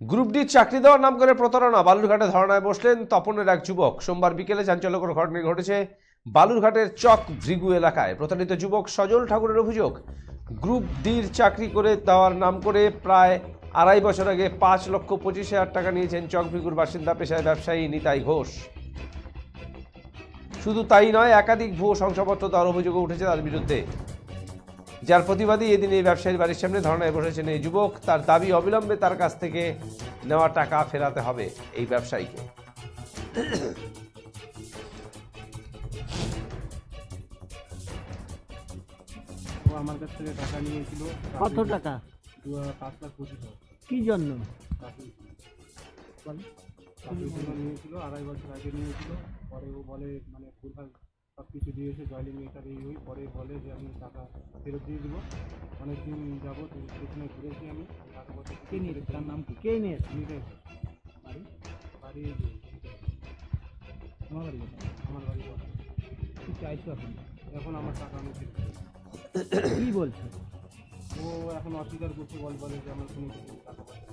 Group D চাকরি দেওয়ার নাম করে প্রতারণা। বালুরঘাটে ধর্নায় বসলেন তপনের এক যুবক। সোমবার বিকেলে চাঞ্চল্যকর ঘটনা ঘটেছে বালুরঘাটের চক ভৃগু এলাকায়। প্রতারিত যুবক সজল ঠাকুরের অভিযোগ, গ্রুপ ডির চাকরি করে দেওয়ার নাম করে প্রায় আড়াই বছর আগে পাঁচ লক্ষ পঁচিশ হাজার টাকা নিয়েছেন চক ভৃগুর বাসিন্দা, পেশায় ব্যবসায়ী নিতাই ঘোষ। শুধু তাই নয়, একাধিক ভুয়ো শংসাপত্র দেওয়ার অভিযোগও উঠেছে তার বিরুদ্ধে। যার প্রতিবাদী এদিন এই ব্যবসায়ীর বাড়ির সামনে ধর্নায় বসেছেন এই যুবক। তার দাবি অবিলম্বে তার কাছ থেকে নেওয়া টাকা ফেরাতে হবে এই ব্যবসায়ীকে। ও আমার কাছ থেকে টাকা নিয়েছিল। কত টাকা? দু পাঁচ লাখ পঁচিশ হাজার কি জন্য? চাকরির জন্য নিয়েছিল আড়াই বছর আগে নিয়েছিল। পরে ও বলে মানে ভুলভাল সব কিছু দিয়েছে জয়লিং মেটার এই ওই পরে বলে যে আমি টাকা ফেরত দিয়ে দেবো। অনেক দিন যাব পেছনে ঘুরেছি আমি। টাকা পয়সা কে নিয়েছে তার নাম কি? কে নিয়েছে নিতে বাড়ি বাড়ি তোমার বাড়ি। আমার বাড়ি? কি চাইছো এখন? এখন আমার টাকা আমি। কি বলছো? ও এখন অস্বীকার করছে বল বলে যে আমার কোনো কিছু টাকা পয়সা